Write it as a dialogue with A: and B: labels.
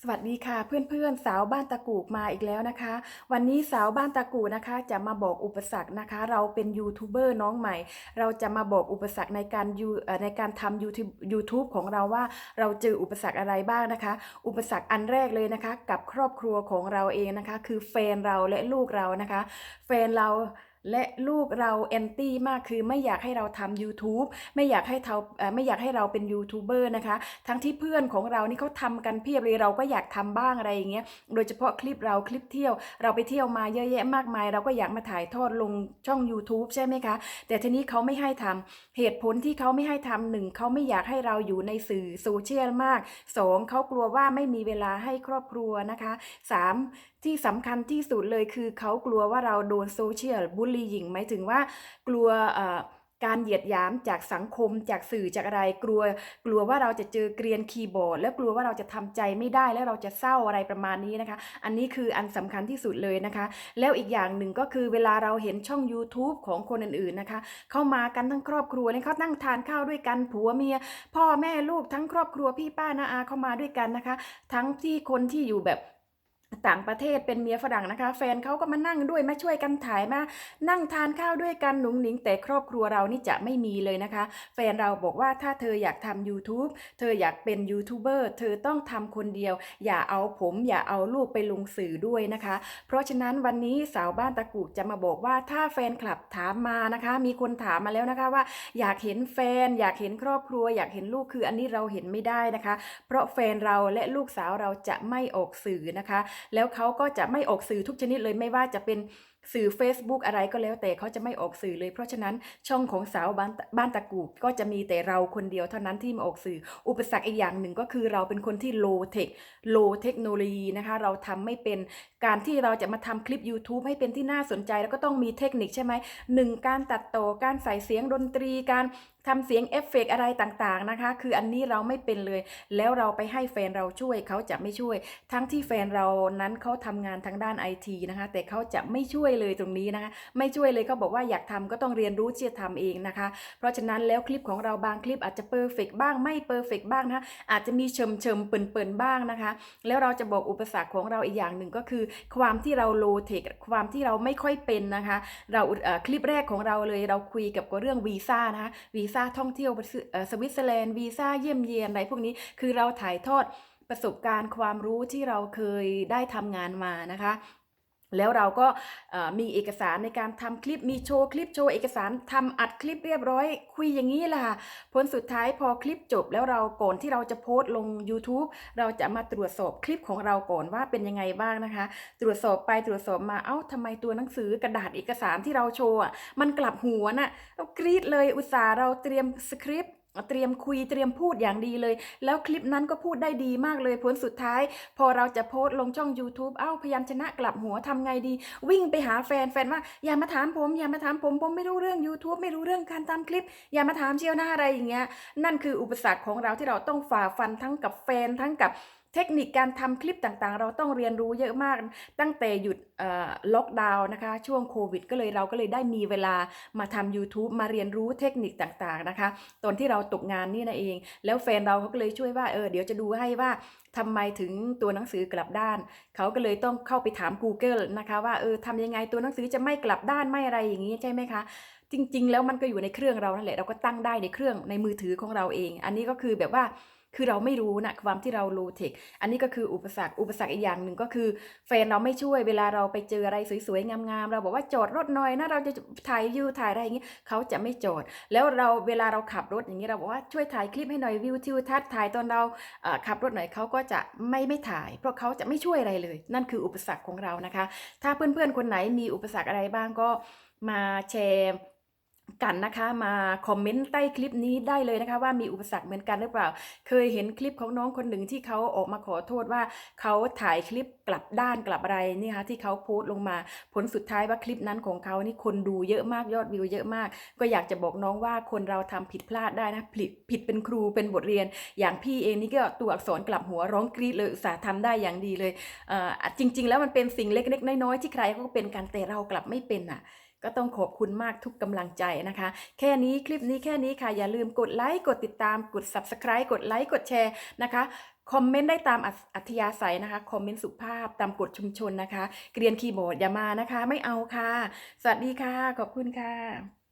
A: สวัสดีค่ะเพื่อนๆสาวบ้านตะกูกมาอีกแล้วนะคะ วันนี้สาวบ้านตะกูนะคะจะมาบอกอุปสรรคนะคะ เราเป็นยูทูบเบอร์น้องใหม่ เราจะมาบอกอุปสรรคในการยูในการทำยูทูบยูทูบของเราว่าเราเจออุปสรรคอะไรบ้างนะคะ อุปสรรคอันแรกเลยนะคะ กับครอบครัวของเราเองนะคะ คือแฟนเราและลูกเรานะคะ แฟนเรา และลูกเราแอนตี้มากคือไม่อยากให้เราทำ YouTube ไม่อยากให้เราไม่อยากให้เราเป็นยูทูบเบอร์นะคะ ทั้งที่เพื่อนของเรานี่เขาทำกันเพียบเลยเราก็อยากทำบ้างอะไรอย่างเงี้ยโดยเฉพาะคลิปเราคลิปเที่ยว เราไปเที่ยวมาเยอะแยะมากมาย เราก็อยากมาถ่ายทอดลงช่อง YouTube ใช่ไหมคะ แต่ทีนี้เขาไม่ให้ทำเหตุผลที่เขาไม่ให้ทำหนึ่งเขาไม่อยากให้เราอยู่ในสื่อโซเชียลมากสองเขากลัวว่าไม่มีเวลาให้ครอบครัวนะคะสามที่สำคัญที่สุดเลยคือเขากลัวว่าเราโดนโซเชียลบูลลีหญิงหมายถึงว่ากลัวการเหยียดหยามจากสังคมจากสื่อจากอะไรกลัว กลัวว่าเราจะเจอเกรียนคีย์บอร์ด แล้วกลัวว่าเราจะทำใจไม่ได้แล้วเราจะเศร้าอะไรประมาณนี้นะคะ อันนี้คืออันสำคัญที่สุดเลยนะคะ แล้วอีกอย่างหนึ่งก็คือเวลาเราเห็นช่อง YouTube ของคนอื่นๆนะคะเข้ามากันทั้งครอบครัวเลยเขานั่งทานข้าวด้วยกันผัวเมีย พ่อแม่ลูกทั้งครอบครัวพี่ป้าน้าอาเข้ามาด้วยกันนะคะ ทั้งที่คนที่อยู่แบบ ต่างประเทศเป็นเมียฝรั่งนะคะ แฟนเขาก็มานั่งด้วยมาช่วยกันถ่ายมานั่งทานข้าวด้วยกันหนุ่งหนิง แต่ครอบครัวเรานี่จะไม่มีเลยนะคะ แฟนเราบอกว่าถ้าเธออยากทำ YouTube เธออยากเป็นยูทูบเบอร์เธอต้องทำคนเดียว อย่าเอาผมอย่าเอาลูกไปลงสื่อด้วยนะคะ เพราะฉะนั้นวันนี้สาวบ้านตะกูจะมาบอกว่าถ้าแฟนคลับถามมานะคะ มีคนถามมาแล้วนะคะว่า อยากเห็นแฟน อยากเห็นครอบครัว อยากเห็นลูกคืออันนี้เราเห็นไม่ได้นะคะ เพราะแฟนเราและลูกสาวเราจะไม่ออกสื่อนะคะแล้วเขาก็จะไม่ออกสื่อทุกชนิดเลยไม่ว่าจะเป็น สื่อ Facebook อะไรก็แล้วแต่เขาจะไม่ออกสื่อเลย เพราะฉะนั้นช่องของสาวบ้านบ้านตะกูก็จะมีแต่เราคนเดียวเท่านั้นที่มาออกสื่อ อุปสรรคอีกอย่างหนึ่งก็คือเราเป็นคนที่โลเทคโลเทคโนโลยีนะคะเราทำไม่เป็นการที่เราจะมาทำคลิป YouTube ให้เป็นที่น่าสนใจแล้วก็ต้องมีเทคนิคใช่ไหมหนึ่งการตัดต่อการใส่เสียงดนตรีการทำเสียงเอฟเฟกต์อะไรต่างๆนะคะ คืออันนี้เราไม่เป็นเลย แล้วเราไปให้แฟนเราช่วยเขาจะไม่ช่วย ทั้งที่แฟนเรานั้นเขาทำงานทางด้านไอทีนะคะ แต่เขาจะไม่ช่วยเลยตรงนี้นะคะ ไม่ช่วยเลยเขาบอกว่าอยากทำก็ต้องเรียนรู้ที่จะทำเองนะคะ เพราะฉะนั้นแล้วคลิปของเราบางคลิปอาจจะเพอร์เฟกบ้างไม่เพอร์เฟกบ้างนะคะอาจจะมีเชิมเชิมเปิ่นเปิ่นบ้างนะคะ แล้วเราจะบอกอุปสรรคของเราอีกอย่างหนึ่งก็คือ ความที่เราโลเทคความที่เราไม่ค่อยเป็นนะคะ เราคลิปแรกของเราเลยเราคุยกับเรื่องวีซ่านะคะวีซ่าท่องเที่ยวสวิตเซอร์แลนด์วีซ่าเยี่ยมเยียนอะไรพวกนี้คือเราถ่ายทอดประสบการณ์ความรู้ที่เราเคยได้ทำงานมานะคะ แล้วเราก็มีเอกสารในการทำคลิปมีโชว์คลิปโชว์เอกสารทำอัดคลิปเรียบร้อย คุยอย่างนี้แหละค่ะผลสุดท้ายพอคลิปจบแล้วเราก่อนที่เราจะโพสต์ลง YouTube เราจะมาตรวจสอบคลิปของเราก่อนว่าเป็นยังไงบ้างนะคะ ตรวจสอบไปตรวจสอบมาเอ้าทำไมตัวหนังสือกระดาษเอกสารที่เราโชว์มันกลับหัวน่ะเรากรีดเลยอุตส่าห์เราเตรียมสคริปต์ เตรียมคุยเตรียมพูดอย่างดีเลย แล้วคลิปนั้นก็พูดได้ดีมากเลยผลสุดท้าย พอเราจะโพสต์ลงช่อง YouTube เอ้าพยัญชนะกลับหัวทำไงดี วิ่งไปหาแฟนแฟนว่า อย่ามาถามผม อย่ามาถามผมผมไม่รู้เรื่อง YouTube ไม่รู้เรื่องการทำคลิป อย่ามาถามเชียวหน้าอะไรอย่างเงี้ยนั่นคืออุปสรรคของเราที่เราต้องฝ่าฟันทั้งกับแฟนทั้งกับ เทคนิคการทำคลิปต่างๆ เราต้องเรียนรู้เยอะมาก ตั้งแต่หยุดล็อกดาวน์นะคะ ช่วงโควิด ก็เลยเราก็เลยได้มีเวลามาทำ YouTube มาเรียนรู้เทคนิคต่างๆนะคะ ตอนที่เราตกงานนี่นะเอง แล้วแฟนเราเขาก็เลยช่วยว่าเออเดี๋ยวจะดูให้ว่าทำไมถึงตัวหนังสือกลับด้าน เขาก็เลยต้องเข้าไปถาม Google นะคะว่าเออทำยังไงตัวหนังสือจะไม่กลับด้านไม่อะไรอย่างนี้ใช่ไหมคะจริง ๆ แล้วมันก็อยู่ในเครื่องเรานั่นแหละเราก็ตั้งได้ในเครื่องในมือถือของเราเอง อันนี้ก็คือแบบว่า คือเราไม่รู้นะความที่เราโลเทคอันนี้ก็คืออุปสรรคอุปสรรคอีกอย่างหนึ่งก็คือแฟนเราไม่ช่วยเวลาเราไปเจออะไรสวยๆงามๆเราบอกว่าจอดรถหน่อยนะเราจะถ่ายวิวถ่ายอะไรอย่างนี้เขาจะไม่จอด แล้วเราเวลาเราขับรถอย่างนี้เราบอกว่าช่วยถ่ายคลิปให้หน่อยวิวทิวทัศน์ถ่ายตอนเราขับรถหน่อยเขาก็จะไม่ไม่ถ่าย เพราะเขาจะไม่ช่วยอะไรเลย นั่นคืออุปสรรคของเรานะคะ ถ้าเพื่อนๆคนไหนมีอุปสรรคอะไรบ้างก็มาแชร์ กันนะคะมาคอมเมนต์ใต้คลิปนี้ได้เลยนะคะ ว่ามีอุปสรรคเหมือนกันหรือเปล่า เคยเห็นคลิปของน้องคนหนึ่งที่เขาออกมาขอโทษว่าเขาถ่ายคลิปกลับด้านกลับอะไรนี่คะที่เขาโพสต์ลงมาผลสุดท้ายว่าคลิปนั้นของเขานี่คนดูเยอะมากยอดวิวเยอะมาก ก็อยากจะบอกน้องว่าคนเราทำผิดพลาดได้นะผิดผิดเป็นครูเป็นบทเรียน อย่างพี่เองนี่ก็ตัวอักษรกลับหัวร้องกรีดเลยอุตส่าห์ทำได้อย่างดีเลยเอ่อจริง ๆ แล้วมันเป็นสิ่งเล็กๆน้อยๆที่ใครเขาก็เป็นกันแต่เรากลับไม่เป็นอะ ก็ต้องขอบคุณมากทุกกำลังใจนะคะ แค่นี้คลิปนี้แค่นี้ค่ะ อย่าลืมกดไลค์กดติดตามกด subscribe กดไลค์กดแชร์นะคะคอมเมนต์ได้ตามอัธยาศัยนะคะ คอมเมนต์สุภาพตามกฎชุมชนนะคะ เกรียนคีย์บอร์ดอย่ามานะคะ ไม่เอาค่ะ สวัสดีค่ะ ขอบคุณค่ะ